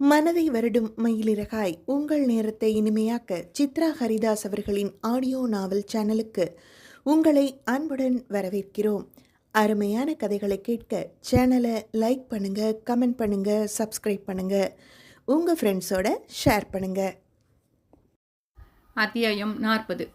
மனதை வருடும் மயிலிறகாய். உங்கள் நேரத்தை இனிமையாக்க சித்ரா ஹரிதாஸ் அவர்களின் ஆடியோ நாவல் சேனலுக்கு உங்களை அன்புடன் வரவேற்கிறோம். அருமையான கதைகளை கேட்க சேனலை லைக் பண்ணுங்க கமெண்ட் பண்ணுங்க சப்ஸ்கிரைப் பண்ணுங்க. உங்க ஃப்ரெண்ட்ஸோட ஷேர் பண்ணுங்க. அத்தியாயம் நாற்பது.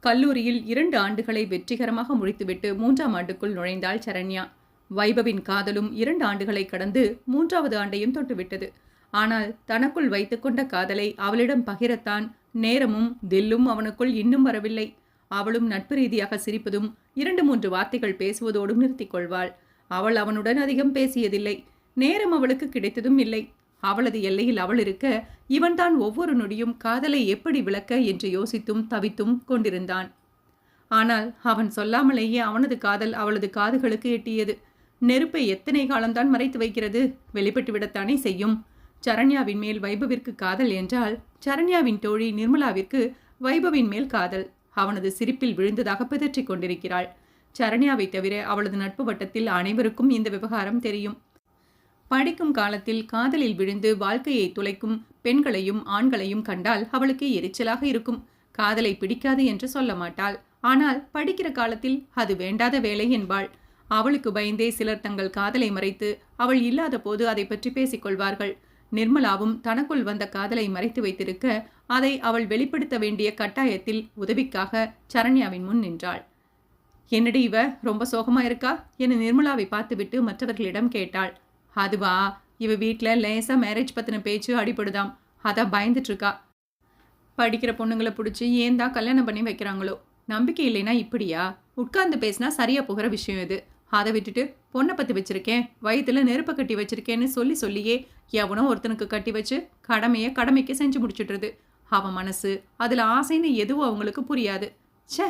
கல்லூரியில் இரண்டு ஆண்டுகளை வெற்றிகரமாக முடித்துவிட்டு மூன்றாம் ஆண்டுக்குள் நுழைந்தாள் சரண்யா. வைபவின் காதலும் இரண்டு ஆண்டுகளை கடந்து மூன்றாவது ஆண்டையும் தொட்டுவிட்டது. ஆனால் தனக்குள் வைத்துக்கொண்ட காதலை அவளிடம் பகிரத்தான் நேரமும் தில்லும் அவனுக்குள் இன்னும் வரவில்லை. அவளும் நட்பு ரீதியாக சிரிப்பதும் இரண்டு மூன்று வார்த்தைகள் பேசுவதோடும் நிறுத்திக் கொள்வாள். அவள் அவனுடன் அதிகம் பேசியதில்லை. நேரம் அவளுக்கு கிடைத்ததும் இல்லை. அவளது எல்லையில் அவள் இருக்க இவன்தான் ஒவ்வொரு நொடியும் காதலை எப்படி விளக்க என்று யோசித்தும் தவித்தும் கொண்டிருந்தான். ஆனால் அவன் சொல்லாமலேயே அவனது காதல் அவளது காதுகளுக்கு எட்டியது. நெருப்பை எத்தனை காலம்தான் மறைத்து வைக்கிறது? வெளிப்பட்டு விடத்தானே செய்யும்? சரண்யாவின் மேல் வைபவிற்கு காதல் என்றால் சரண்யாவின் தோழி நிர்மலாவிற்கு வைபவின் மேல் காதல். அவனது சிரிப்பில் விழுந்ததாக பிதற்றிக் கொண்டிருக்கிறாள். சரண்யாவை தவிர அவளது நட்பு வட்டத்தில் அனைவருக்கும் இந்த விவகாரம் தெரியும். படிக்கும் காலத்தில் காதலில் விழுந்து வாழ்க்கையை துளைக்கும் பெண்களையும் ஆண்களையும் கண்டால் அவளுக்கு எரிச்சலாக இருக்கும். காதலை பிடிக்காது என்று சொல்ல மாட்டாள். ஆனால் படிக்கிற காலத்தில் அது வேண்டாத வேலை என்பாள். அவளுக்கு பயந்தே சிலர் தங்கள் காதலை மறைத்து அவள் இல்லாத போது அதை பற்றி பேசிக்கொள்வார்கள் நிர்மலாவும் தனக்குள் வந்த காதலை மறைத்து வைத்திருக்க அதை அவள் வெளிப்படுத்த வேண்டிய கட்டாயத்தில் உதவிக்காக சரண்யாவின் முன் நின்றாள். என்னடி இவ ரொம்ப சோகமா இருக்கா? என நிர்மலாவை பார்த்துவிட்டு மற்றவர்களிடம் கேட்டாள். அதுவா இவ வீட்டில் லேசா மேரேஜ் பத்தின பேச்சு அடிபடுதாம். அதான் பயந்துட்டு இருக்கா. படிக்கிற பொண்ணுங்களை பிடிச்சி ஏன் தான் கல்யாணம் பண்ணி வைக்கிறாங்களோ? நம்பிக்கை இல்லைன்னா இப்படியா? உட்கார்ந்து பேசினா சரியா போகிற விஷயம் இது. அதை விட்டுட்டு பொண்ணை பற்றி வச்சிருக்கேன். வயிற்றுல நெருப்பை கட்டி வச்சிருக்கேன்னு சொல்லி சொல்லியே எவனோ ஒருத்தனுக்கு கட்டி வச்சு கடமையை கடமைக்கு செஞ்சு முடிச்சிடுறது. அவன் மனசு அதில் ஆசைன்னு எதுவும் அவங்களுக்கு புரியாது. ச்சே!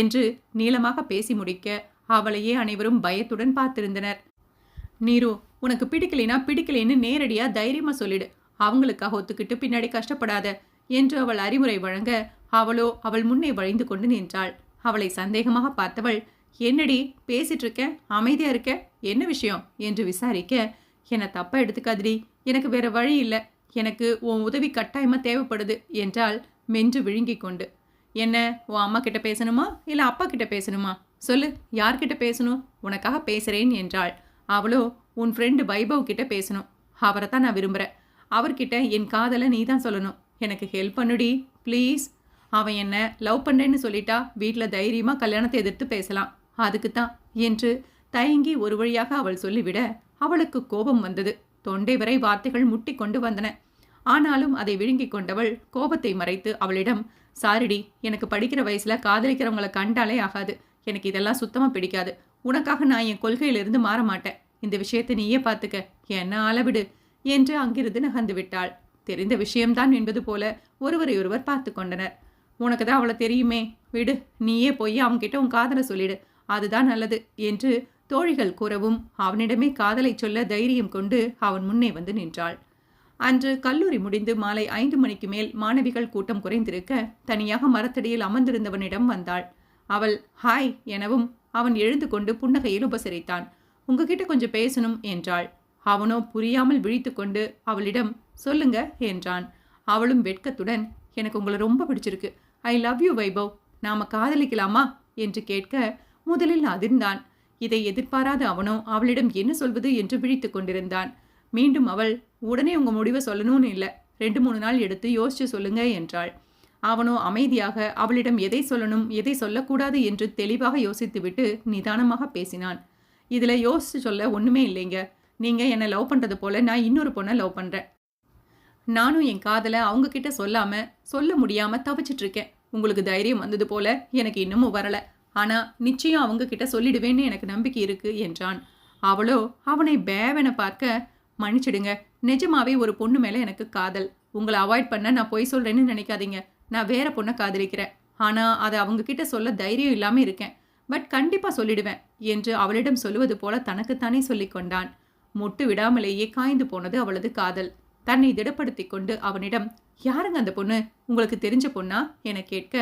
என்று நீளமாக பேசி முடிக்க அவளையே அனைவரும் பயத்துடன் பார்த்திருந்தனர். நீரு உனக்கு பிடிக்கலைனா பிடிக்கலைன்னு நேரடியாக தைரியமாக சொல்லிடு. அவங்களுக்காக ஒத்துக்கிட்டு பின்னாடி கஷ்டப்படாத என்று அவள் அறிவுரை வழங்க அவளோ அவள் முன்னே வழிந்து கொண்டு நின்றாள். அவளை சந்தேகமாக பார்த்தவள் என்னடி பேசிட்டு இருக்க? அமைதியாக இருக்க? என்ன விஷயம்? என்று விசாரிக்க என்னை தப்பாக எடுத்துக்காதடி. எனக்கு வேற வழி இல்லை. எனக்கு உன் உதவி கட்டாயமாக தேவைப்படுது என்றால் மென்று விழுங்கிக் கொண்டு என்ன உன் அம்மா கிட்ட பேசணுமா? இல்லை அப்பா கிட்ட பேசணுமா? சொல்லு யார்கிட்ட பேசணும்? உனக்காக பேசுகிறேன் என்றாள். அவளோ உன் ஃப்ரெண்டு வைபவ் கிட்ட பேசணும். அவரை தான் நான் விரும்புகிறேன் அவர்கிட்ட என் காதலை நீ தான் சொல்லணும். எனக்கு ஹெல்ப் பண்ணுடி ப்ளீஸ் அவன் என்ன லவ் பண்ணுறேன்னு சொல்லிட்டா வீட்டில் தைரியமாக கல்யாணத்தை எதிர்த்து பேசலாம். அதுக்கு தான் என்று தயங்கி ஒரு வழியாக அவள் சொல்லிவிட அவளுக்கு கோபம் வந்தது. தொண்டை வரை வார்த்தைகள் முட்டி கொண்டு வந்தன. ஆனாலும் அதை விழுங்கிக் கொண்டவள் கோபத்தை மறைத்து அவளிடம் சாரிடி எனக்கு படிக்கிற வயசுல காதலிக்கிறவங்களை கண்டாலே ஆகாது. எனக்கு இதெல்லாம் சுத்தமா பிடிக்காது. உனக்காக நான் என் கொள்கையிலிருந்து மாற மாட்டேன். இந்த விஷயத்தை நீயே பார்த்துக்க என்ன அளவிடு? என்று அங்கிருந்து நகர்ந்து விட்டாள். தெரிந்த விஷயம்தான் என்பது போல ஒருவரை ஒருவர் பார்த்து கொண்டனர். உனக்கு தான் அவளை தெரியுமே. விடு. நீயே போய் அவன்கிட்ட உன் காதலை சொல்லிடு. அதுதான் நல்லது என்று தோழிகள் கூறவும் அவனிடமே காதலை சொல்ல தைரியம் கொண்டு அவன் முன்னே வந்து நின்றாள். அன்று கல்லூரி முடிந்து மாலை ஐந்து மணிக்கு மேல் மாணவிகள் கூட்டம் குறைந்திருக்க தனியாக மரத்தடியில் அமர்ந்திருந்தவனிடம் வந்தாள். அவள் ஹாய் எனவும் அவன் எழுந்து கொண்டு புன்னகையில் உபசரித்தான். உங்ககிட்ட கொஞ்சம் பேசணும் என்றாள். அவனோ புரியாமல் விழித்து கொண்டு அவளிடம் சொல்லுங்க என்றான். அவளும் வெட்கத்துடன் எனக்கு உங்களை ரொம்ப பிடிச்சிருக்கு. I love you Vaibhav. நாம காதலிக்கலாமா? என்று கேட்க முதலில் அதிர்ந்தான். இதை எதிர்பாராத அவனோ அவளிடம் என்ன சொல்வது என்று விழித்து கொண்டிருந்தான். மீண்டும் அவள் உடனே உங்க முடிவை சொல்லணும்னு இல்லை. ரெண்டு மூணு நாள் எடுத்து யோசிச்சு சொல்லுங்க என்றாள். அவனோ அமைதியாக அவளிடம் எதை சொல்லணும் எதை சொல்லக்கூடாது என்று தெளிவாக யோசித்துவிட்டு நிதானமாக பேசினான். இதில் யோசிச்சு சொல்ல ஒன்றுமே இல்லைங்க. நீங்கள் என்னை லவ் பண்ணுறது போல நான் இன்னொரு பொண்ணை லவ் பண்ணுறேன் நானும் என் காதலை அவங்க கிட்ட சொல்ல முடியாமல் தவிச்சிட்டு இருக்கேன். உங்களுக்கு தைரியம் வந்தது போல எனக்கு இன்னமும் வரலை. ஆனால் நிச்சயம் அவங்க கிட்ட சொல்லிடுவேன்னு எனக்கு நம்பிக்கை இருக்கு என்றான். அவளோ அவனை பேவனை பார்க்க மன்னிச்சிடுங்க நிஜமாவே ஒரு பொண்ணு மேலே எனக்கு காதல். உங்களை அவாய்ட் பண்ண நான் பொய் சொல்கிறேன்னு நினைக்காதீங்க. நான் வேற பொண்ணை காதலிக்கிறேன். ஆனால் அதை அவங்க கிட்ட சொல்ல தைரியம் இல்லாமல் இருக்கேன். பட் கண்டிப்பாக சொல்லிடுவேன் என்று அவளிடம் சொல்லுவது போல தனக்குத்தானே சொல்லிக்கொண்டான் முட்டு விடாமலேயே காய்ந்து போனது அவளது காதல். தன்னை திடப்படுத்தி கொண்டு அவனிடம் யாருங்க அந்த பொண்ணு? உங்களுக்கு தெரிஞ்ச பொண்ணா? என கேட்க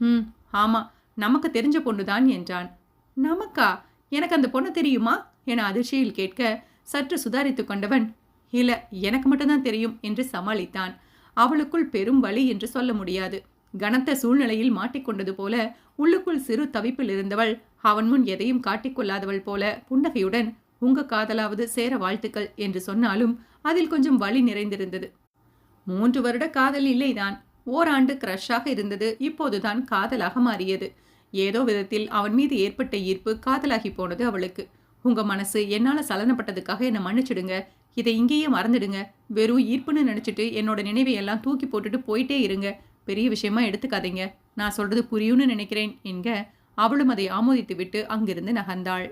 ம் ஆமாம் நமக்கு தெரிஞ்ச பொண்ணுதான் என்றான். நமக்கா? எனக்கு அந்த பொண்ணு தெரியுமா? என அதிர்ச்சியில் கேட்க சற்று சுதாரித்து கொண்டவன் இல்லை எனக்கு மட்டும்தான் தெரியும் என்று சமாளித்தான். அவளுக்குள் பெரும் வழி என்று சொல்ல முடியாது. கனத்த சூழ்நிலையில் மாட்டிக்கொண்டது போல உள்ளுக்குள் சிறு தவிப்பில் இருந்தவள் அவன் முன் எதையும் காட்டிக்கொள்ளாதவள் போல புன்னகையுடன் உங்க காதலாவது சேர வாழ்த்துக்கள் என்று சொன்னாலும் அதில் கொஞ்சம் வலி நிறைந்திருந்தது. மூன்று வருட காதல் இல்லைதான். ஓராண்டு கிரஷாக இருந்தது இப்போதுதான் காதலாக மாறியது. ஏதோ விதத்தில் அவன் மீது ஏற்பட்ட ஈர்ப்பு காதலாகி போனது அவளுக்கு. உங்க மனசு என்னால சலனப்பட்டதுக்காக என்னை மன்னிச்சிடுங்க. இதை இங்கேயே மறந்துடுங்க. வெறும் ஈர்ப்புன்னு நினைச்சிட்டு என்னோட நினைவை எல்லாம் தூக்கி போட்டுட்டு போயிட்டே இருங்க. பெரிய விஷயமா எடுத்துக்காதீங்க. நான் சொல்றது புரியும்னு நினைக்கிறேன் என்க அவளும் அதை ஆமோதித்து விட்டு அங்கிருந்து நகர்ந்தாள்.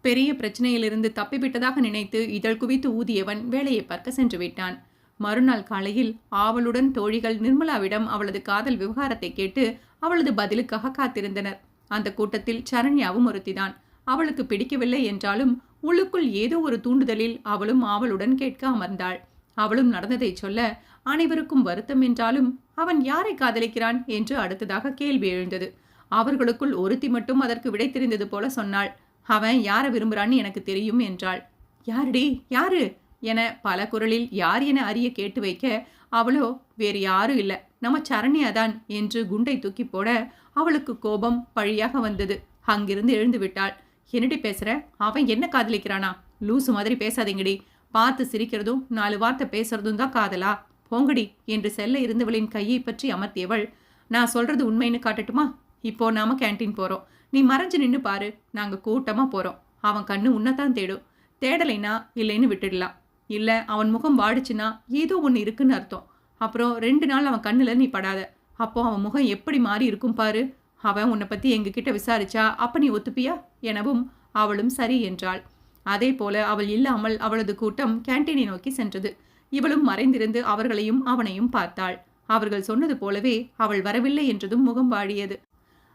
பெரிய பிரச்சனையிலிருந்து தப்பிவிட்டதாக நினைத்து இதழ் குவித்து ஊதியவன் வேலையை பார்க்க சென்று விட்டான். மறுநாள் காலையில் ஆவலுடன் தோழிகள் நிர்மலாவிடம் அவளது காதல் விவகாரத்தை கேட்டு அவளது பதிலுக்காக காத்திருந்தனர். அந்த கூட்டத்தில் சரண்யாவும் ஒருத்திதான். அவளுக்கு பிடிக்கவில்லை என்றாலும் உள்ளுக்குள் ஏதோ ஒரு தூண்டுதலில் அவளும் ஆவலுடன் கேட்க அமர்ந்தாள். அவளும் நடந்ததை சொல்ல அனைவருக்கும் வருத்தம் என்றாலும் அவன் யாரை காதலிக்கிறான் என்று அடுத்ததாக கேள்வி எழுந்தது. அவர்களுக்குள் ஒருத்தி மட்டும் அதற்கு விடை தெரிந்தது போல சொன்னாள். அவன் யாரை விரும்புறான்னு எனக்கு தெரியும் என்றாள். யாருடி? யாரு? என பல குரலில் யார் என அறிய கேட்டு வைக்க அவளோ வேறு யாரும் இல்லை. நம்ம சரண்யாதான் என்று குண்டை தூக்கி போட அவளுக்கு கோபம் பழியாக வந்தது. அங்கிருந்து எழுந்து விட்டாள். என்னடி பேசுற? அவன் என்ன காதலிக்கிறானா? லூசு மாதிரி பேசாதீங்கடி. பார்த்து சிரிக்கிறதும் நாலு வார்த்தை பேசுறதும் தான் காதலா? போங்கடி என்று செல்ல இருந்தவளின் கையை பற்றி அமர்த்தியவள் நான் சொல்றது உண்மைன்னு காட்டட்டுமா? இப்போ நாம கேண்டீன் போறோம். நீ மறைஞ்சு நின்று பாரு. நாங்க கூட்டமா போறோம். அவன் கண்ணு உன்னதான் தேடும். தேடலைனா இல்லைன்னு விட்டுடலாம். இல்லை அவன் முகம் வாடிச்சுன்னா ஏதோ ஒன்று இருக்குன்னு அர்த்தம். அப்புறம் ரெண்டு நாள் அவன் கண்ணுல நீ படாத. அப்போ அவன் முகம் எப்படி மாறி இருக்கும் பாரு. அவன் உன்னை பற்றி எங்ககிட்ட விசாரிச்சா அப்போ நீ ஒத்துப்பியா? எனவும் அவளும் சரி என்றாள். அதே போல அவள் இல்லாமல் அவளது கூட்டம் கேண்டீனை நோக்கி சென்றது. இவளும் மறைந்திருந்து அவர்களையும் அவனையும் பார்த்தாள். அவர்கள் சொன்னது போலவே அவள் வரவில்லை என்றதும் முகம் வாடியது.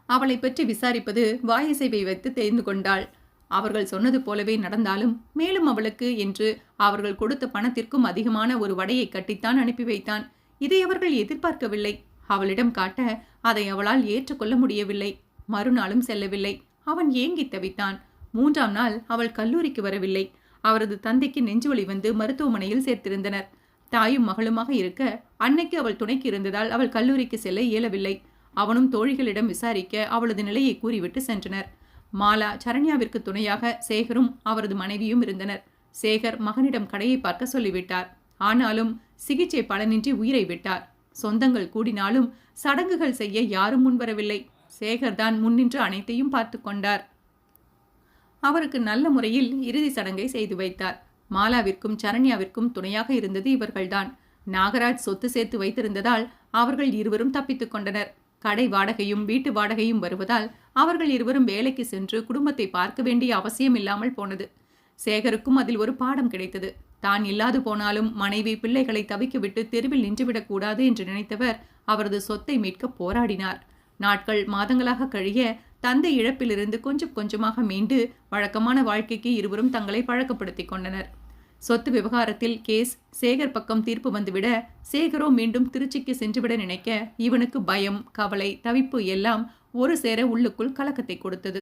அவளை பற்றி விசாரிப்பது வாயசைவை வைத்து தெரிந்து கொண்டாள். அவர்கள் சொன்னது போலவே நடந்தாலும் மேலும் அவளுக்கு என்று அவர்கள் கொடுத்த பணத்திற்கும் அதிகமான ஒரு வடையை கட்டித்தான் அனுப்பி வைத்தான். இதை அவர்கள் எதிர்பார்க்கவில்லை. அவளிடம் காட்ட அதை அவளால் ஏற்றுக்கொள்ள முடியவில்லை. மறுநாளும் செல்லவில்லை. அவன் ஏங்கி தவித்தான். மூன்றாம் நாள் அவள் கல்லூரிக்கு வரவில்லை. அவரது தந்தைக்கு நெஞ்சுவலி வந்து மருத்துவமனையில் சேர்த்திருந்தனர். தாயும் மகளுமாக இருக்க அன்னைக்கு அவள் துணைக்கு இருந்ததால் அவள் கல்லூரிக்கு செல்ல இயலவில்லை. அவனும் தோழிகளிடம் விசாரிக்க அவளது நிலையை கூறிவிட்டு சென்றனர். மாலா சரண்யாவிற்கு துணையாக சேகரும் அவரது மனைவியும் இருந்தனர். சேகர் மகனிடம் கடையை பார்க்க சொல்லிவிட்டார். ஆனாலும் சிகிச்சை பலனின்றி உயிரை விட்டார். சொந்தங்கள் கூடினாலும் சடங்குகள் செய்ய யாரும் முன்வரவில்லை. சேகர் தான் முன்னின்று அனைத்தையும் பார்த்து கொண்டார். அவருக்கு நல்ல முறையில் இறுதி சடங்கை செய்து வைத்தார். மாலாவிற்கும் சரண்யாவிற்கும் துணையாக இருந்தது இவர்கள்தான். நாகராஜ் சொத்து சேர்த்து வைத்திருந்ததால் அவர்கள் இருவரும் தப்பித்துக் கொண்டனர். கடை வாடகையும் வீட்டு வாடகையும் வருவதால் அவர்கள் இருவரும் வேலைக்கு சென்று குடும்பத்தை பார்க்க வேண்டிய அவசியம் இல்லாமல் போனது. சேகருக்கும் அதில் ஒரு பாடம் கிடைத்தது. தான் இல்லாது போனாலும் மனைவி பிள்ளைகளை தவிக்கவிட்டு தெருவில் நின்றுவிடக்கூடாது என்று நினைத்தவர் அவரது சொத்தை மீட்க போராடினார். நாட்கள் மாதங்களாக கழிய தந்தை இழப்பிலிருந்து கொஞ்சம் கொஞ்சமாக மீண்டு வழக்கமான வாழ்க்கைக்கு இருவரும் தங்களை பழக்கப்படுத்திக் கொண்டனர். சொத்து விவகாரத்தில் கேஸ் சேகர் பக்கம் தீர்ப்பு வந்துவிட சேகரோ மீண்டும் திருச்சிக்கு சென்றுவிட நினைக்க இவனுக்கு பயம் கவலை தவிப்பு எல்லாம் ஒரு சேர உள்ளுக்குள் கலக்கத்தை கொடுத்தது.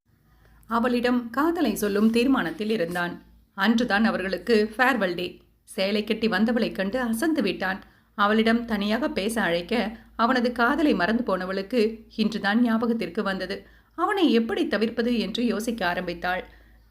அவளிடம் காதலை சொல்லும் தீர்மானத்தில் இருந்தான். அன்றுதான் அவர்களுக்கு ஃபேர்வெல் டே சேலை கட்டி வந்தவளைக் கண்டு அசந்து விட்டான். அவளிடம் தனியாக பேச அழைக்க அவனது காதலை மறந்து போனவளுக்கு இன்றுதான் ஞாபகத்திற்கு வந்தது. அவனை எப்படி தவிர்ப்பது என்று யோசிக்க ஆரம்பித்தாள்.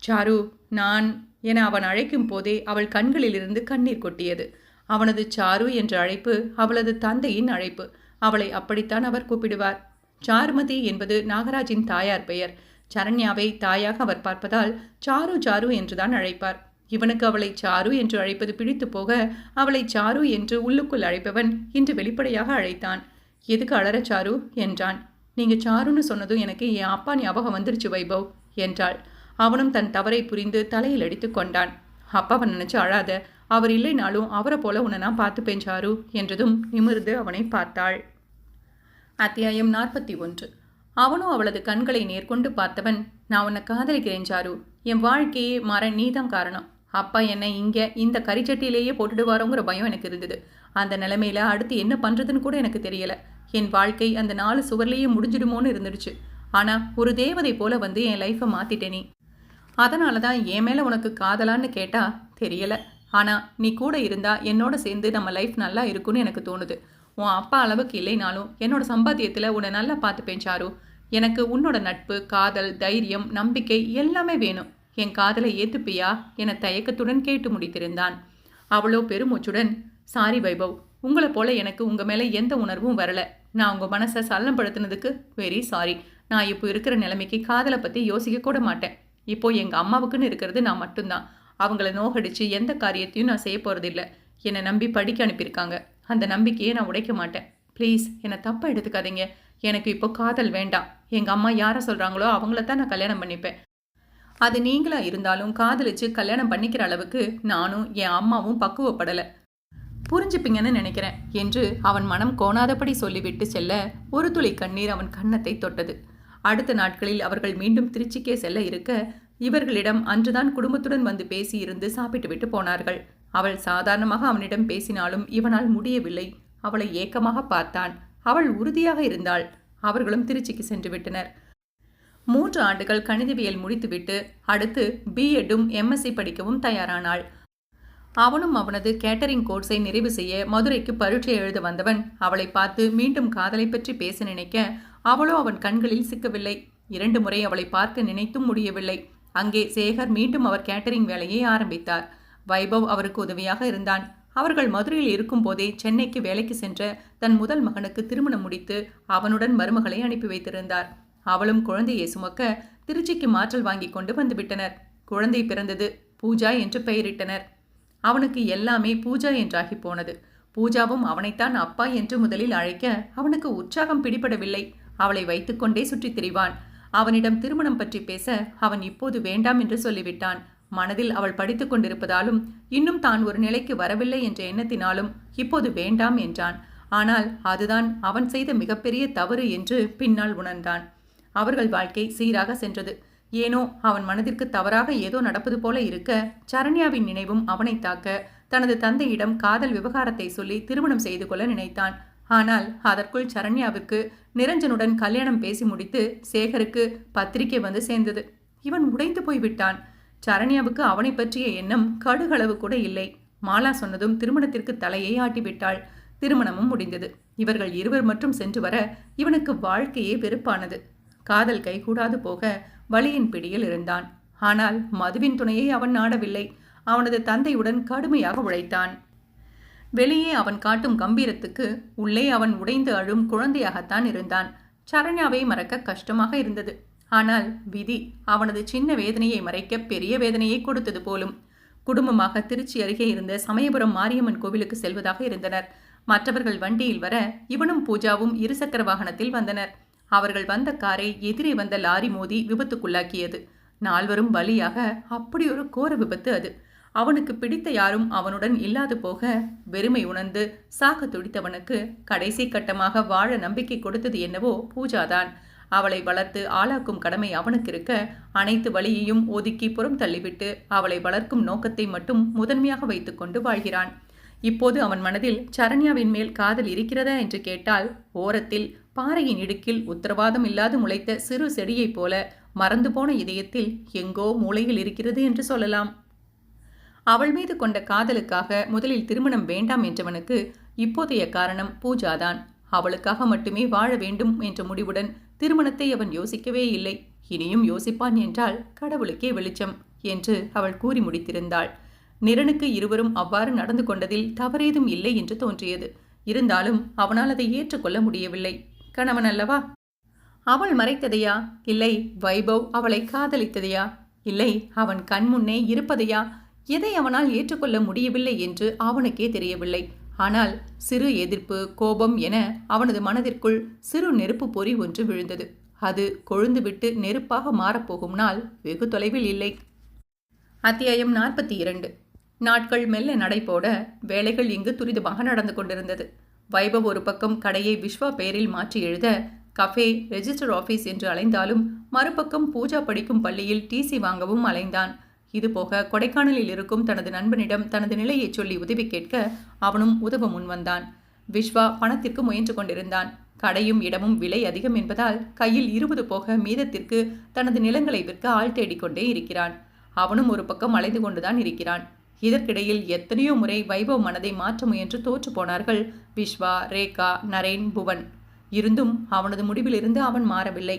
சாரு நான் என அவன் அழைக்கும் போதே அவள் கண்களிலிருந்து கண்ணீர் கொட்டியது. அவனது சாரு என்ற அழைப்பு அவளது தந்தையின் அழைப்பு. அவளை அப்படித்தான் அவர் கூப்பிடுவார். சாருமதி என்பது நாகராஜின் தாயார் பெயர். சரண்யாவை தாயாக அவர் பார்ப்பதால் சாரு சாரு என்றுதான் அழைப்பார். இவனுக்கு அவளை சாரு என்று அழைப்பது பிடித்து போக அவளை சாரு என்று உள்ளுக்குள் அழைப்பவன் இன்று வெளிப்படையாக அழைத்தான். எதுக்கு அலற சாரு? என்றான். நீங்க சாருன்னு சொன்னதும் எனக்கு என் அப்பா ஞாபகம் வந்துருச்சு வைபவ் என்றாள். அவனும் தன் தவறை புரிந்து தலையில் அடித்து கொண்டான். அப்பாவை நினைச்சு அழாத அவர் இல்லைனாலும் அவரை போல உன்னை நான் பார்த்துப்பேன் சாரு என்றதும் நிமிர்ந்து அவனை பார்த்தாள். அத்தியாயம் நாற்பத்தி ஒன்று. அவனும் அவளது கண்களை நேர்கொண்டு பார்த்தவன் நான் உன்னை காதலிக்கிறேன் சாரு. என் வாழ்க்கையே மர நீதான் காரணம். அப்பா என்னை இங்கே இந்த கரிச்சட்டியிலேயே போட்டுடுவாரோங்கிற பயம் எனக்கு இருந்தது. அந்த நிலைமையில அடுத்து என்ன பண்ணுறதுன்னு கூட எனக்கு தெரியலை. என் வாழ்க்கை அந்த நாலு சுவர்லேயே முடிஞ்சிடுமோன்னு இருந்துடுச்சு. ஆனால் ஒரு தேவதை போல வந்து என் லைஃப்பை மாற்றிட்டேனே அதனால தான் என் மேலே உனக்கு காதலான்னு கேட்டால் தெரியலை. ஆனால் நீ கூட இருந்தால் என்னோட சேர்ந்து நம்ம லைஃப் நல்லா இருக்கும்னு எனக்கு தோணுது. உன் அப்பா அளவுக்கு இல்லைனாலும் என்னோட சம்பாத்தியத்தில் உன்னை நல்லா பார்த்துப்பேன் சாரு. எனக்கு உன்னோட நட்பு காதல் தைரியம் நம்பிக்கை எல்லாமே வேணும். என் காதலை ஏத்துப்பியா? என தயக்கத்துடன் கேட்டு முடித்திருந்தான். அவளோ பெருமூச்சுடன் சாரி வைபவ் உங்களை போல எனக்கு உங்கள் மேலே எந்த உணர்வும் வரல. நான் உங்கள் மனசை சல்லப்படுத்தினதுக்கு வெரி சாரி நான் இப்போ இருக்கிற நிலைமைக்கு காதலை பற்றி யோசிக்க கூட மாட்டேன். இப்போ எங்கள் அம்மாவுக்குன்னு இருக்கிறது நான் மட்டும்தான். அவங்கள நோகடிச்சு எந்த காரியத்தையும் நான் செய்ய போறதில்ல. என்னை நம்பி படிக்க அனுப்பியிருக்காங்க. அந்த நம்பிக்கையை நான் உடைக்க மாட்டேன். ப்ளீஸ் என்னை தப்பாக எடுத்துக்காதீங்க. எனக்கு இப்போ காதல் வேண்டாம். எங்கள் அம்மா யாரை சொல்கிறாங்களோ அவங்கள தான் நான் கல்யாணம் பண்ணிப்பேன். அது நீங்களாக இருந்தாலும் காதலிச்சு கல்யாணம் பண்ணிக்கிற அளவுக்கு நானும் என் அம்மாவும் பக்குவப்படலை. புரிஞ்சுப்பீங்கன்னு நினைக்கிறேன் என்று அவன் மனம் கோணாதபடி சொல்லிவிட்டு செல்ல ஒரு துளி கண்ணீர் அவன் கன்னத்தை தொட்டது. அடுத்த நாட்களில் அவர்கள் மீண்டும் திருச்சிக்கே செல்ல இருக்க இவர்களிடம் அன்றுதான் குடும்பத்துடன் வந்து பேசி இருந்து போனார்கள். அவள் சாதாரணமாக அவனிடம் பேசினாலும் இவனால் முடியவில்லை. அவளை ஏக்கமாக பார்த்தான். அவள் உறுதியாக இருந்தாள். அவர்களும் திருச்சிக்கு சென்று விட்டனர். மூன்று ஆண்டுகள் கணிதவியல் முடித்துவிட்டு அடுத்து பிஎட்டும் எம்எஸ்சி படிக்கவும் தயாரானாள். அவனும் அவனது கேட்டரிங் கோர்ஸை நிறைவு செய்ய மதுரைக்கு பரீட்சை எழுத வந்தவன். அவளை பார்த்து மீண்டும் காதலை பற்றி பேச நினைக்க அவளோ அவன் கண்களில் சிக்கவில்லை. இரண்டு முறை அவளை பார்க்க நினைத்தும் முடியவில்லை. அங்கே சேகர் மீண்டும் அவர் கேட்டரிங் வேலையை ஆரம்பித்தார். வைபவ் அவருக்கு உதவியாக இருந்தான். அவர்கள் மதுரையில் இருக்கும் போதே சென்னைக்கு வேலைக்கு சென்ற தன் முதல் மகனுக்கு திருமணம் முடித்து அவனுடன் மருமகளை அனுப்பி வைத்திருந்தார். அவளும் குழந்தையை சுமக்க திருச்சிக்கு மாற்றல் வாங்கி கொண்டு வந்துவிட்டனர் குழந்தை பிறந்தது பூஜா என்று பெயரிட்டனர். அவனுக்கு எல்லாமே பூஜா என்றாகி போனது. பூஜாவும் அவனைத்தான் அப்பா என்று முதலில் அழைக்க அவனுக்கு உற்சாகம் பிடிபடவில்லை. அவளை வைத்துக்கொண்டே சுற்றித் திரிவான். அவனிடம் திருமணம் பற்றி பேச அவன் இப்போது வேண்டாம் என்று சொல்லிவிட்டான். மனதில் அவள் படித்துக் கொண்டிருப்பதாலும் இன்னும் தான் ஒரு நிலைக்கு வரவில்லை என்ற எண்ணத்தினாலும் இப்போது வேண்டாம் என்றான். ஆனால் அதுதான் அவன் செய்த மிகப்பெரிய தவறு என்று பின்னால் உணர்ந்தான். அவர்கள் வாழ்க்கை சீராக சென்றது. ஏனோ அவன் மனதிற்கு தவறாக ஏதோ நடப்பது போல இருக்க சரண்யாவின் நினைவும் அவனை தாக்க தனது தந்தையிடம் காதல் விவகாரத்தை சொல்லி திருமணம் செய்து கொள்ள நினைத்தான். ஆனால் அதற்குள் சரண்யாவிற்கு நிரஞ்சனுடன் கல்யாணம் பேசி முடித்து சேகருக்கு பத்திரிகை வந்து சேர்ந்தது. இவன் உடைந்து போய்விட்டான் சரண்யாவுக்கு அவனை பற்றிய எண்ணம் கடுகளவு கூட இல்லை. மாலா சொன்னதும் திருமணத்திற்கு தலையை ஆட்டிவிட்டாள் திருமணமும் முடிந்தது. இவர்கள் இருவர் மட்டும் சென்று வர இவனுக்கு வாழ்க்கையே வெறுப்பானது. காதல் கைகூடாது போக வழியின் பிடியில் இருந்தான். ஆனால் மதுவின் துணையை அவன் நாடவில்லை. அவனது தந்தையுடன் கடுமையாக உழைத்தான். வெளியே அவன் காட்டும் கம்பீரத்துக்கு உள்ளே அவன் உடைந்து அழும் குழந்தையாகத்தான் இருந்தான். சரண்யாவை மறக்க கஷ்டமாக இருந்தது. ஆனால் விதி அவனது சின்ன வேதனையை மறைக்க பெரிய வேதனையை கொடுத்தது போலும். குடும்பமாக திருச்சி அருகே இருந்த சமயபுரம் மாரியம்மன் கோவிலுக்கு செல்வதாக இருந்தனர். மற்றவர்கள் வண்டியில் வர இவனும் பூஜாவும் இருசக்கர வாகனத்தில் வந்தனர். அவர்கள் வந்த காரை எதிரே வந்த லாரி மோதி விபத்துக்குள்ளாக்கியது. நால்வரும் பலியாக அப்படி ஒரு கோர விபத்து அது. அவனுக்கு பிடித்த யாரும் அவனுடன் இல்லாது போக வெறுமை உணர்ந்து சாக துடித்தவனுக்கு கடைசி கட்டமாக வாழ நம்பிக்கை கொடுத்தது என்னவோ பூஜாதான். அவளை வளர்த்து ஆளாக்கும் கடமை அவனுக்கு இருக்க அனைத்து வழியையும் ஒதுக்கி புறம் தள்ளிவிட்டு அவளை வளர்க்கும் நோக்கத்தை மட்டும் முதன்மையாக வைத்துக்கொண்டு வாழ்கிறான். இப்போது அவன் மனதில் சரண்யாவின் மேல் காதல் இருக்கிறதா என்று கேட்டால் ஓரத்தில் பாறையின் இடுக்கில் உத்தரவாதம் இல்லாது முளைத்த சிறு செடியைப் போல மறந்து போன இதயத்தில் எங்கோ மூளையில் இருக்கிறது என்று சொல்லலாம். அவள் மீது கொண்ட காதலுக்காக முதலில் திருமணம் வேண்டாம் என்றவனுக்கு இப்போதைய காரணம் பூஜாதான். அவளுக்காக மட்டுமே வாழ வேண்டும் என்ற முடிவுடன் திருமணத்தை அவன் யோசிக்கவே இல்லை. இனியும் யோசிப்பான் என்றால் கடவுளுக்கே வெளிச்சம் என்று அவள் கூறி முடித்திருந்தாள். நிரனுக்கு இருவரும் அவ்வாறு நடந்து கொண்டதில் தவறேதும் இல்லை என்று தோன்றியது. இருந்தாலும் அவனால் அதை ஏற்றுக்கொள்ள முடியவில்லை. கணவன் அல்லவா? அவள் மறைத்ததையா? இல்லை வைபவ் அவளை காதலித்ததையா? இல்லை அவன் கண்முன்னே இருப்பதையா? எதை அவனால் ஏற்றுக்கொள்ள முடியவில்லை என்று அவனுக்கே தெரியவில்லை. ஆனால் சிறு எதிர்ப்பு கோபம் என அவனது மனதிற்குள் சிறு நெருப்பு பொறி ஒன்று விழுந்தது. அது கொழுந்துவிட்டு நெருப்பாக மாறப்போகும் நாள் வெகு தொலைவில் இல்லை. அத்தியாயம் நாற்பத்தி இரண்டு. நாட்கள் மெல்ல நடைபோட வேலைகள் இங்கு துரிதமாக நடந்து கொண்டிருந்தது. வைபவ் ஒரு பக்கம் கடையை விஸ்வா பெயரில் மாற்றி எழுத கஃபே ரெஜிஸ்டர் ஆஃபீஸ் என்று அலைந்தாலும் மறுபக்கம் பூஜா படிக்கும் பள்ளியில் டிசி வாங்கவும் அலைந்தான். இதுபோக கொடைக்கானலில் இருக்கும் தனது நண்பனிடம் தனது நிலையை சொல்லி உதவி கேட்க அவனும் உதவ முன்வந்தான் விஸ்வா பணத்திற்கு முயன்று கொண்டிருந்தான். கடையும் இடமும் விலை அதிகம் என்பதால் கையில் இருபது போக மீதத்திற்கு தனது நிலங்களை விற்க ஆள் தேடிக்கொண்டே இருக்கிறான். அவனும் ஒரு பக்கம் அலைந்து கொண்டுதான் இருக்கிறான். இதற்கிடையில் எத்தனையோ முறை வைபவ் மனதை மாற்ற முயன்று தோற்று போனார்கள் விஸ்வா ரேகா நரேன் புவன். இருந்தும் அவனது முடிவிலிருந்து அவன் மாறவில்லை.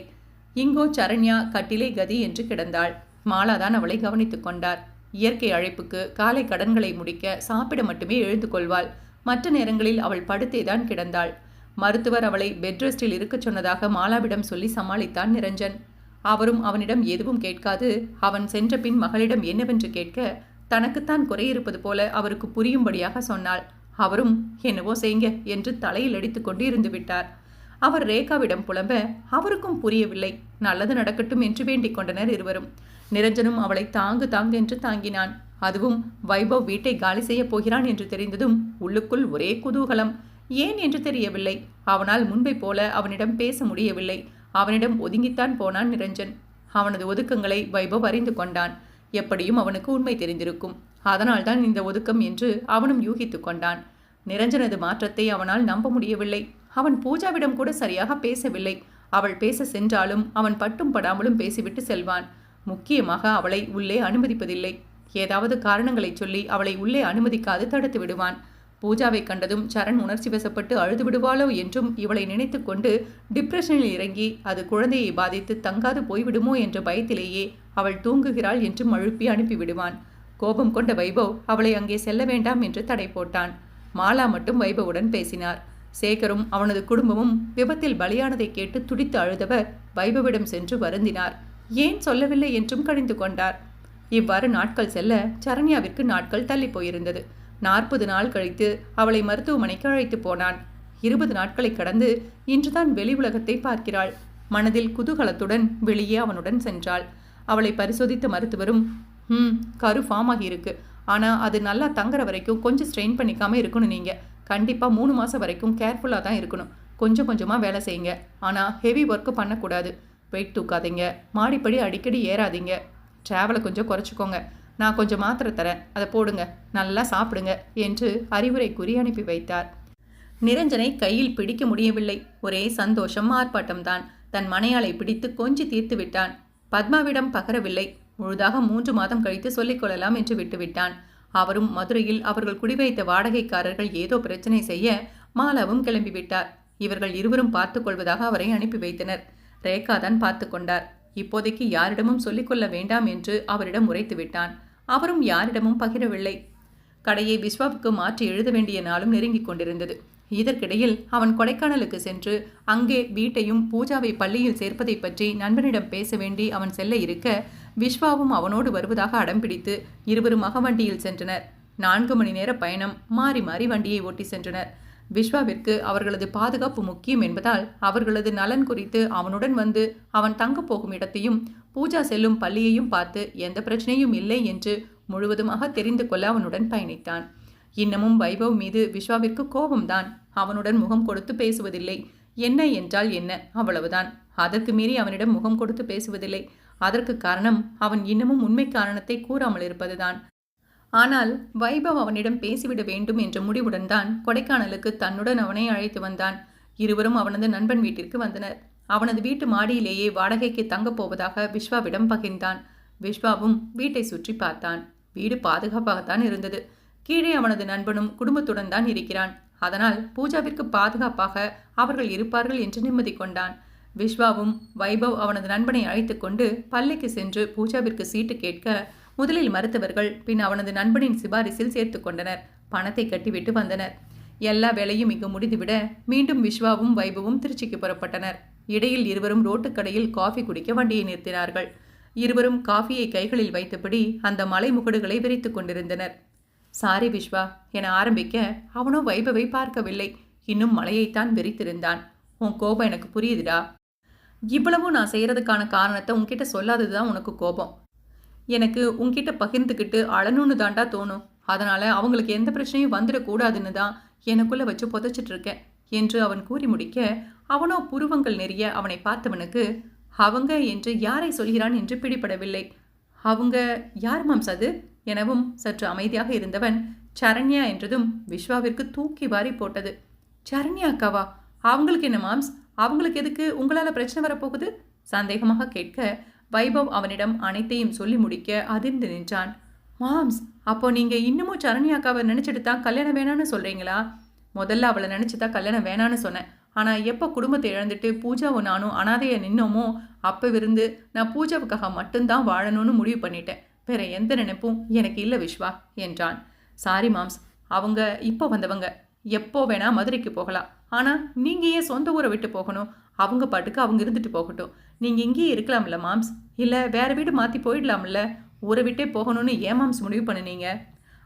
இங்கோ சரண்யா கட்டிலே கதி என்று கிடந்தாள். மாலாதான் அவளை கவனித்துக் கொண்டார். இயற்கை அழைப்புக்கு காலை கடன்களை முடிக்க சாப்பிட மட்டுமே எழுந்து கொள்வாள். மற்ற நேரங்களில் அவள் படுத்தேதான் கிடந்தாள். மருத்துவர் அவளை பெட் ரெஸ்டில் இருக்கச் சொன்னதாக மாலாவிடம் சொல்லி சமாளித்தான் நிரஞ்சன். அவரும் அவனிடம் எதுவும் கேட்காது. அவன் சென்ற பின் மகளிடம் என்னவென்று கேட்க தனக்குத்தான் குறையிருப்பது போல அவருக்கு புரியும்படியாக சொன்னாள். அவரும் என்னவோ செய்ங்க என்று தலையில் அடித்துக்கொண்டு இருந்து விட்டார். அவர் ரேகாவிடம் புலம்ப அவருக்கும் புரியவில்லை. நல்லது நடக்கட்டும் என்று வேண்டிக் கொண்டனர் இருவரும். நிரஞ்சனும் அவளை தாங்கு தாங்கு என்று தாங்கினான். அதுவும் வைபவ் வீட்டை காலி செய்யப் போகிறான் என்று தெரிந்ததும் உள்ளுக்குள் ஒரே குதூகலம். ஏன் என்று தெரியவில்லை. அவனால் முன்பை போல அவனிடம் பேச முடியவில்லை. அவனிடம் ஒதுங்கித்தான் போனான் நிரஞ்சன். அவனது ஒதுக்கங்களை வைபவ் அறிந்து கொண்டான். எப்படியும் அவனுக்கு உண்மை தெரிந்திருக்கும். அதனால்தான் இந்த ஒதுக்கம் என்று அவனும் யூகித்து கொண்டான். நிரஞ்சனது மாற்றத்தை அவனால் நம்ப முடியவில்லை. அவன் பூஜாவிடம் கூட சரியாக பேசவில்லை. அவள் பேச சென்றாலும் அவன் பட்டும் படாமலும் பேசிவிட்டு செல்வான். முக்கியமாக அவளை உள்ளே அனுமதிப்பதில்லை. ஏதாவது காரணங்களை சொல்லி அவளை உள்ளே அனுமதிக்காது தடுத்து விடுவான். பூஜாவை கண்டதும் சரண் உணர்ச்சி வசப்பட்டு அழுது விடுவாளோ என்றும் இவளை நினைத்து கொண்டு டிப்ரெஷனில் இறங்கி அது குழந்தையை பாதித்து தங்காது போய்விடுமோ என்ற பயத்திலேயே அவள் தூங்குகிறாள் என்று மழுப்பி அனுப்பிவிடுவான் கோபம் கொண்ட வைபவ் அவளை அங்கே செல்ல வேண்டாம் என்று தடை போட்டான். மாலா மட்டும் வைபவுடன் பேசினார். சேகரும் அவனது குடும்பமும் விபத்தில் பலியானதை கேட்டு துடித்து அழுதவர் வைபவிடம் சென்று வருந்தினார். ஏன் சொல்லவில்லை என்றும் கழிந்து கொண்டார். இவ்வாறு நாட்கள் செல்ல சரண்யாவிற்கு நாட்கள் தள்ளி போயிருந்தது. நாற்பது நாள் கழித்து அவளை மருத்துவமனைக்கு அழைத்து போனான். இருபது நாட்களை கடந்து இன்றுதான் வெளி உலகத்தை பார்க்கிறாள். மனதில் குதூகலத்துடன் வெளியே அவனுடன் சென்றாள். அவளை பரிசோதித்த மருத்துவரும் ம் கரு ஃபார்ம் ஆகியிருக்கு. ஆனால் அது நல்லா தங்குற வரைக்கும் கொஞ்சம் ஸ்ட்ரெயின் பண்ணிக்காமல் இருக்கணும் நீங்கள் கண்டிப்பாக மூணு மாதம் வரைக்கும் கேர்ஃபுல்லாக தான் இருக்கணும். கொஞ்சம் கொஞ்சமாக வேலை செய்யுங்க. ஆனால் ஹெவி ஒர்க்கு பண்ணக்கூடாது. வெயிட் தூக்காதீங்க. மாடிப்படி அடிக்கடி ஏறாதீங்க. ட்ராவலை கொஞ்சம் குறைச்சிக்கோங்க. நான் கொஞ்சம் மாத்திரை தரேன். அதை போடுங்க. நல்லா சாப்பிடுங்க என்று அறிவுரை கூறி அனுப்பி வைத்தார். நிரஞ்சனை கையில் பிடிக்க முடியவில்லை. ஒரே சந்தோஷம் ஆர்ப்பாட்டம்தான் தன். மனையாளை பிடித்து கொஞ்சி தீர்த்து விட்டான். பத்மாவிடம் பகரவில்லை. முழுதாக மூன்று மாதம் கழித்து சொல்லிக் கொள்ளலாம் என்று விட்டுவிட்டான். அவரும் மதுரையில் அவர்கள் குடிவைத்த வாடகைக்காரர்கள் ஏதோ பிரச்சனை செய்ய மாலாவும் கிளம்பிவிட்டார். இவர்கள் இருவரும் பார்த்துக்கொள்வதாக அவரை அனுப்பி வைத்தனர். ரேகா தான் பார்த்து கொண்டார். இப்போதைக்கு யாரிடமும் சொல்லிக்கொள்ள வேண்டாம் என்று அவரிடம் உரைத்து விட்டான். அவரும் யாரிடமும் பகிரவில்லை. கடையை விஸ்வாவுக்கு மாற்றி எழுத வேண்டிய நாளும் நெருங்கிக் கொண்டிருந்தது. இதற்கிடையில் அவன் கொடைக்கானலுக்கு சென்று அங்கே வீட்டையும் பூஜாவை பள்ளியில் சேர்ப்பதை பற்றி நண்பனிடம் பேச வேண்டி அவன் செல்ல இருக்க விஸ்வாவும் அவனோடு வருவதாக அடம்பிடித்து இருவரும் வண்டியில் சென்றனர். நான்கு மணி நேர பயணம் மாறி மாறி வண்டியை ஓட்டி சென்றனர். விஸ்வாவிற்கு அவர்களது பாதுகாப்பு முக்கியம் என்பதால் அவர்களது நலன் குறித்து அவனுடன் வந்து அவன் தங்கப் போகும் இடத்தையும் பூஜா செல்லும் பள்ளியையும் பார்த்து எந்த பிரச்சனையும் இல்லை என்று முழுவதுமாக தெரிந்து கொள்ள அவனுடன் பயணித்தான். இன்னமும் வைபவ் மீது விஸ்வாவிற்கு கோபம்தான். அவனுடன் முகம் கொடுத்து பேசுவதில்லை. என்ன என்றால் என்ன? அவ்வளவுதான். அதற்கு மீறி அவனிடம் முகம் கொடுத்து பேசுவதில்லை. அதற்கு காரணம் அவன் இன்னமும் உண்மை காரணத்தை கூறாமல் இருப்பதுதான் ஆனால் வைபவ் அவனிடம் பேசிவிட வேண்டும் என்ற முடிவுடன் தான் கொடைக்கானலுக்கு தன்னுடன் அவனை அழைத்து வந்தான். இருவரும் அவனது நண்பன் வீட்டிற்கு வந்தனர். அவனது வீட்டு மாடியிலேயே வாடகைக்கு தங்கப் போவதாக விஸ்வாவிடம் பகிர்ந்தான். விஸ்வாவும் வீட்டை சுற்றி பார்த்தான். வீடு பாதுகாப்பாகத்தான் இருந்தது. கீழே அவனது நண்பனும் குடும்பத்துடன் தான் இருக்கிறான். அதனால் பூஜாவிற்கு பாதுகாப்பாக அவர்கள் இருப்பார்கள் என்று நிம்மதி கொண்டான். விஸ்வாவும் வைபவ் அவனது நண்பனை அழைத்து கொண்டு பள்ளிக்கு சென்று பூஜாவிற்கு சீட்டு கேட்க முதலில் மருத்துவர்கள் பின் அவனது நண்பனின் சிபாரிசில் சேர்த்து கொண்டனர். பணத்தை கட்டிவிட்டு வந்தனர். எல்லா வேலையும் இங்கு முடிந்துவிட மீண்டும் விஸ்வாவும் வைபவும் திருச்சிக்கு புறப்பட்டனர். இடையில் இருவரும் ரோட்டுக்கடையில் காஃபி குடிக்க வண்டியை நிறுத்தினார்கள். இருவரும் காஃபியை கைகளில் வைத்தபடி அந்த மலை முகடுகளை விரித்துக் கொண்டிருந்தனர். சாரி விஸ்வா என ஆரம்பிக்க அவனோ வைபவை பார்க்கவில்லை. இன்னும் மலையைத்தான் விரித்திருந்தான். உன் கோபம் எனக்கு புரியுதுடா. இவ்வளவும் நான் செய்யறதுக்கான காரணத்தை உன்கிட்ட சொல்லாததுதான் உனக்கு கோபம். எனக்கு உங்ககிட்ட பகிர்ந்துக்கிட்டு அழணும்னு தாண்டா தோணும். அதனால அவங்களுக்கு எந்த பிரச்சனையும் வந்துடக்கூடாதுன்னு தான் எனக்குள்ள வச்சு புதைச்சிட்டு இருக்கேன் என்று அவன் கூறி முடிக்க அவனோ புருவங்கள் நெறிய அவனை பார்த்தவனுக்கு அவங்க என்று யாரை சொல்கிறான் என்று பிடிபடவில்லை. அவங்க யார் மாம்ஸ் அது? எனவும் சற்று அமைதியாக இருந்தவன் சரண்யா என்றதும் விஸ்வாவிற்கு தூக்கி வாரி போட்டது. சரண்யா அக்காவா? அவங்களுக்கு என்ன மாம்ஸ்? அவங்களுக்கு எதுக்கு உங்களால் பிரச்சனை வரப்போகுது? சந்தேகமாக கேட்க வைபவ் அவனிடம் அனைத்தையும் சொல்லி முடிக்க அதிர்ந்து நின்றான். மாம்ஸ் அப்போ நீங்கள் இன்னமும் சரண்யா அக்காவை நினச்சிட்டு தான் கல்யாணம் வேணான்னு சொல்கிறீங்களா முதல்ல அவளை நினச்சி தான் கல்யாணம் வேணான்னு சொன்னேன். ஆனால் எப்போ குடும்பத்தை இழந்துட்டு பூஜாவும் நானும் அனாதையை நின்னோமோ அப்போ இருந்து நான் பூஜாவுக்காக மட்டும்தான் வாழணும்னு முடிவு பண்ணிட்டேன். வேற எந்த நினைப்பும் எனக்கு இல்லை விஸ்வா என்றான். சாரி மாம்ஸ். அவங்க இப்போ வந்தவங்க. எப்போ வேணால் மதுரைக்கு போகலாம். ஆனால் நீங்கள் ஏன் சொந்த ஊரை விட்டு போகணும்? அவங்க பாட்டுக்கு அவங்க இருந்துட்டு போகட்டும். நீங்கள் இங்கேயே இருக்கலாம்ல மாம்ஸ். இல்லை வேறு வீடு மாற்றி போயிடலாம்ல. ஊரை விட்டே போகணும்னு ஏன் மாம்ஸ் முடிவு பண்ணுனீங்க?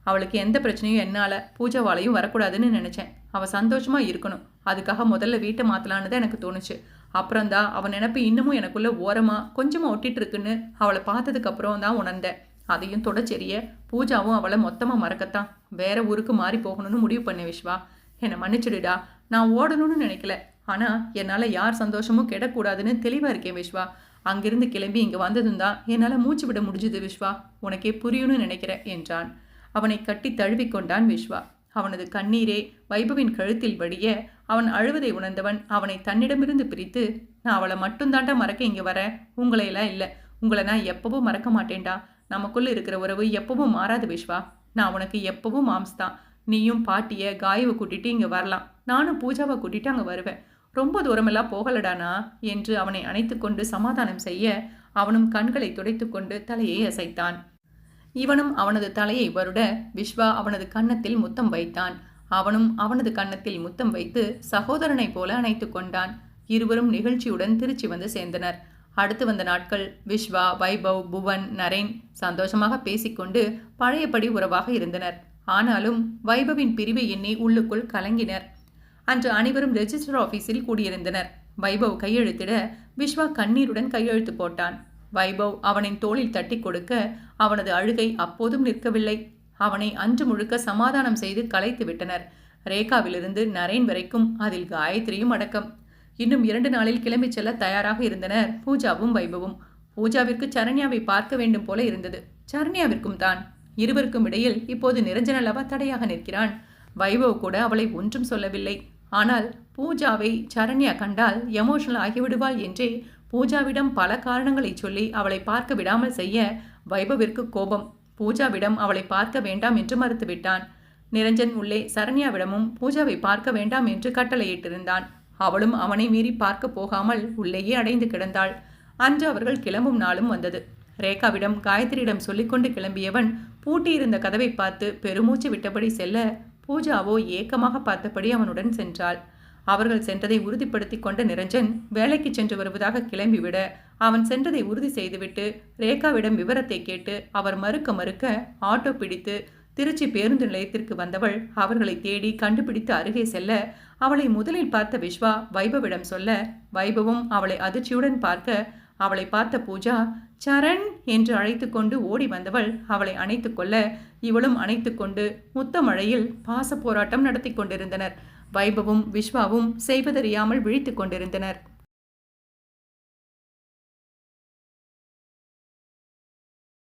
அவளுக்கு எந்த பிரச்சனையும் என்னால் பூஜாவாலையும் வரக்கூடாதுன்னு நினச்சேன். அவள் சந்தோஷமாக இருக்கணும். அதுக்காக முதல்ல வீட்டை மாற்றலான்னு தான் எனக்கு தோணுச்சு. அப்புறம்தான் அவன் நினப்பு இன்னமும் எனக்குள்ளே ஓரமாக கொஞ்சமாக ஒட்டிட்டு இருக்குன்னு அவளை பார்த்ததுக்கப்புறம் தான் உணர்ந்தேன். அதையும் தொடச்செறிய பூஜாவும் அவளை மொத்தமாக மறக்கத்தான். வேற ஊருக்கு மாறி போகணும்னு முடிவு பண்ணேன் விஸ்வா என்னை மன்னிச்சிடுடா. நான் ஓடணும்னு நினைக்கல. ஆனால் என்னால் யார் சந்தோஷமும் கெடக்கூடாதுன்னு தெளிவாக இருக்கேன் விஸ்வா அங்கிருந்து கிளம்பி இங்கே வந்ததும் தான் என்னால் மூச்சு விட முடிஞ்சுது விஸ்வா உனக்கே புரியும்னு நினைக்கிறேன் என்றான். அவனை கட்டி தழுவிக்கொண்டான் விஸ்வா அவனது கண்ணீரே வைபவின் கழுத்தில் வடிய அவன் அழுவதை உணர்ந்தவன் அவனை தன்னிடமிருந்து பிரித்து நான் அவளை மட்டும்தாண்டா மறக்க இங்கே வரேன் உங்களையெல்லாம் இல்லை. உங்களை நான் எப்பவும் மறக்க மாட்டேன்டா. நமக்குள்ளே இருக்கிற உறவு எப்பவும் மாறாது விஸ்வா நான் உனக்கு எப்பவும் மாம்ஸ் தான். நீயும் பாட்டியை காயவை கூட்டிகிட்டு இங்கே வரலாம். நானும் பூஜாவை கூட்டிட்டு அங்கே வருவேன். ரொம்ப தூரமெல்லாம் போகலடானா? என்று அவனை அணைத்துக்கொண்டு சமாதானம் செய்ய அவனும் கண்களை துடைத்துக்கொண்டு தலையை அசைத்தான். இவனும் அவனது தலையை வருட விஸ்வா அவனது கன்னத்தில் முத்தம் வைத்தான். அவனும் அவனது கன்னத்தில் முத்தம் வைத்து சகோதரனைப் போல அணைத்து கொண்டான். இருவரும் நிகழ்ச்சியுடன் திருச்சி வந்து சேர்ந்தனர். அடுத்து வந்த நாட்கள் விஸ்வா வைபவ் புவன் நரேன் சந்தோஷமாக பேசிக்கொண்டு பழையபடி உறவாக இருந்தனர். ஆனாலும் வைபவின் பிரிவை எண்ணி உள்ளுக்குள் கலங்கினர். அன்று அனைவரும் ரெஜிஸ்டர் ஆஃபீஸில் கூடியிருந்தனர். வைபவ் கையெழுத்திட விஸ்வா கண்ணீருடன் கையெழுத்து போட்டான். வைபவ் அவனின் தோளில் தட்டி கொடுக்க அவனது அழுகை அப்போதும் நிற்கவில்லை. அவனை அன்று முழுக்க சமாதானம் செய்து கலைத்து விட்டனர். ரேகாவிலிருந்து நரேன் வரைக்கும் அதில் காயத்ரியும் அடக்கம். இன்னும் இரண்டு நாளில் கிளம்பிச் செல்ல தயாராக இருந்தனர் பூஜாவும் வைபவும். பூஜாவிற்கு சரண்யாவை பார்க்க வேண்டும் போல இருந்தது. சரண்யாவிற்கும் தான். இருவருக்கும் இடையில் இப்போது நிரஞ்சன் அல்லவா தடையாக நிற்கிறான். வைபவ் கூட அவளை ஒன்றும் சொல்லவில்லை. ஆனால் பூஜாவை சரண்யா கண்டால் எமோஷனல் ஆகிவிடுவாள் என்றே பூஜாவிடம் பல காரணங்களை சொல்லி அவளை பார்க்க விடாமல் செய்ய வைபவிற்கு கோபம். பூஜாவிடம் அவளை பார்க்க வேண்டாம் என்று மறுத்துவிட்டான். நிரஞ்சன் உள்ளே சரண்யாவிடமும் பூஜாவை பார்க்க வேண்டாம் என்று கட்டளையிட்டிருந்தான். அவளும் அவனை மீறி பார்க்க போகாமல் உள்ளேயே அடைந்து கிடந்தாள். அன்று அவர்கள் கிளம்பும் நாளும் வந்தது. ரேகாவிடம் காயத்ரியிடம் சொல்லிக்கொண்டு கிளம்பியவன் பூட்டியிருந்த கதவை பார்த்து பெருமூச்சு விட்டபடி செல்ல பூஜாவோ ஏக்கமாக பார்த்தபடி அவனுடன் சென்றாள். அவர்கள் சென்றதை உறுதிப்படுத்தி கொண்ட நிரஞ்சன் வேலைக்கு சென்று வருவதாக கிளம்பிவிட அவன் சென்றதை உறுதி செய்துவிட்டு ரேகாவிடம் விவரத்தை கேட்டு அவர் மறுக்க மறுக்க ஆட்டோ பிடித்து திருச்சி பேருந்து நிலையத்திற்கு வந்தவள் அவர்களை தேடி கண்டுபிடித்து அருகே செல்ல அவளை முதலில் பார்த்த விஸ்வா வைபவிடம் சொல்ல வைபவும் அவளை அதிர்ச்சியுடன் பார்க்க அவளை பார்த்த பூஜா சரண் என்று அழைத்து கொண்டு ஓடி வந்தவள் அவளை அணைத்து கொள்ள இவளும் அணைத்து கொண்டு முத்த மழையில் பாச போராட்டம் நடத்தி கொண்டிருந்தனர். வைபவும் விஸ்வாவும் செய்வதறியாமல் விழித்துக் கொண்டிருந்தனர்.